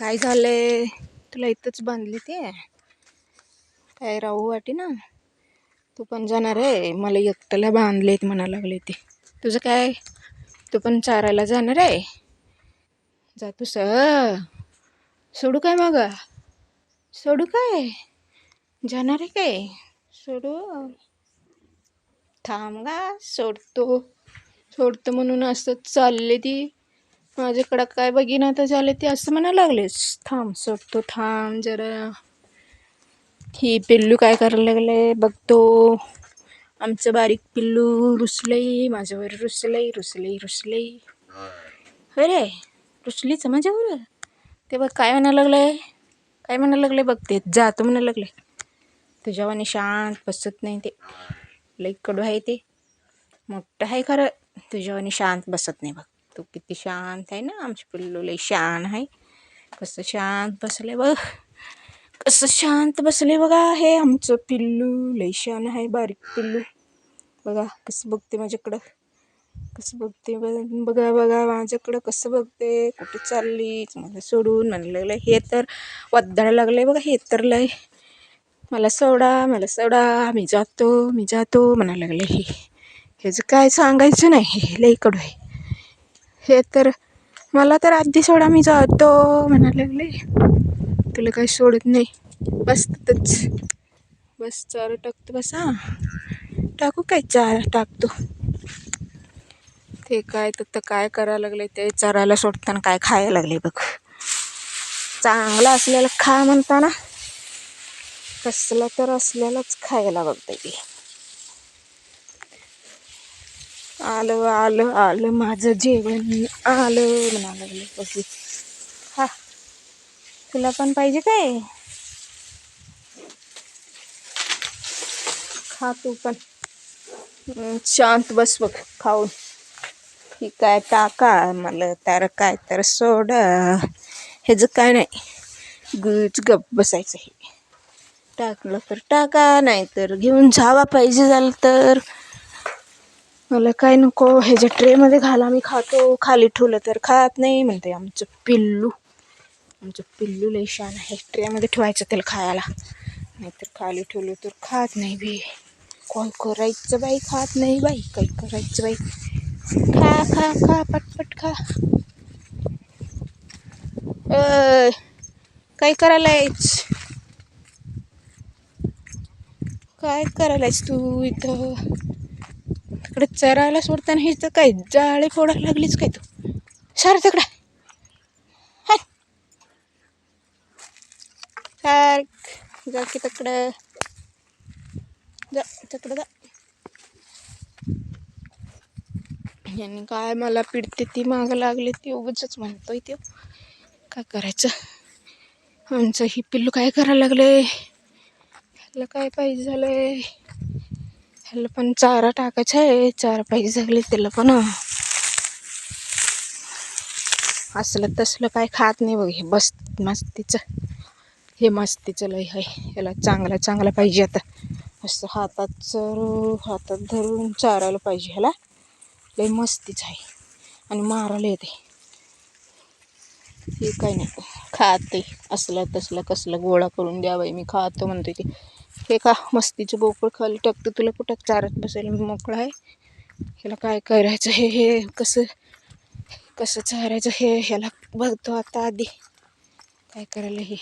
काय झालंय? तुला इथंच बांधली ते. काय राहू वाटे ना. तू पण जाणार आहे. मला एकट्याला बांधलेत म्हणा लागले ते. तुझं काय? तू पण चारायला जाणार आहे? जा तू स. सोडू काय मग? सोडू काय? जाणार आहे काय? सोडू. थांब गा. सोडतो. सोडतो म्हणून असं चालले ती. माझ्याकडं काय बघिना तर झाले ते असं म्हणा लागलेस थांब सोडतो थांब जरा. ही पिल्लू काय करायला लागले? बघतो आमचं बारीक पिल्लू रुसलंय माझ्यावर रुसलंय रुसलंय रुसलंय. अरे रुसलीच माझ्यावर. ते बघ काय म्हणायला लागलंय काय म्हणायला लागले बघ ते? जातो म्हणायला लागले. तुझ्यावाने शांत बसत नाही ते. लई कडू आहे ते. मोठं आहे खरं. तुझ्यावाने शांत बसत नाही बघ. तू किती शांत आहे ना आमची पिल्लू लई शान आहे. कसं शांत बसले बघ. कसं शांत बसले बघा हे आमचं पिल्लू लई शान आहे बारीक पिल्लू. बघा कसं बघते माझ्याकडं. कसं बघते बघ- बघा बघा माझ्याकडं कसं बघते. कुठे चालली मला सोडून म्हणायला लागलं हे तर वद्दायला लागले बघा हे तर लय. मला सोडा मला सोडा मी जातो मी जातो म्हणायला लागले हे. ह्याचं काय सांगायचं नाही हे लई कडू आहे. हे तर मला तर आधी सोडा मी जातो म्हणायला लागले. तुला काही सोडत नाही. बस बस चार टाकतो बस. हां टाकू काय चार? टाकतो. ते काय तर काय करायला लागले ते चरायला सोडताना काय खायला लागले बघ. चांगलं असलेलं खा म्हणताना. कसलं तर असलेलंच खायला बघते ते आलं आलं आलं माझं जेवण आलं म्हणा लागले कशी हा तुला पण पाहिजे काय? खा तू पण. शांत बस बघ खाऊन. ही काय टाका मला तर काय तर सोड. ह्याचं काय नाही गुच गप बसायचं हे. टाकलं तर टाका नाही तर घेऊन जावा पाहिजे झालं तर. मला काय नको ह्याच्या ट्रेमध्ये घाला मी खातो. खाली ठेवलं तर खात नाही म्हणते आमचं पिल्लू. आमचं पिल्लू लयशान आहे. ट्रेमध्ये ठेवायचं त्याला खायला. नाहीतर खाली ठेवलं तर खात नाही बी. कॉल करायचं बाई खात नाही बाई. काय करायचं बाई. खा खा खा पटपट खा. काय काय करायलायच काय करायलायस तू इथं? इकडे चरायला सोडताना हे तर काय जाळे फोडायला लागलीच काय तू? सार तिकडं. हाय. जा की तिकडं. जा तिकडं जा. यांनी काय मला पिडते ती मागं लागली ती उगच म्हणतोय ते काय करायचं? आमचं ही पिल्लू काय करायला लागले ह्याला काय पाहिजे झालंय? ह्याला पण चारा टाकायचा आहे. चारा पाहिजे सगळी त्याला पण. असलं तसलं काय खात नाही बघ हे बस मस्तीचं. हे मस्तीचं लय आहे. याला चांगला चांगला पाहिजे आता. असं हातात चरू हातात धरून चारायला पाहिजे ह्याला. लय मस्तीच आहे. आणि मारायला येते. हे काय नाही. खाते. असलं तसलं कसलं गोळा करून द्यावं मी खातो म्हणते ते. हे का मस्तीचं बोकळ खाली टाकतो तुला कुठं चारत बसायला मी मोकळा आहे. ह्याला काय करायचं? हे हे कसं कसं चारायचं? हे ह्याला बघतो आता आधी. काय करायला हे?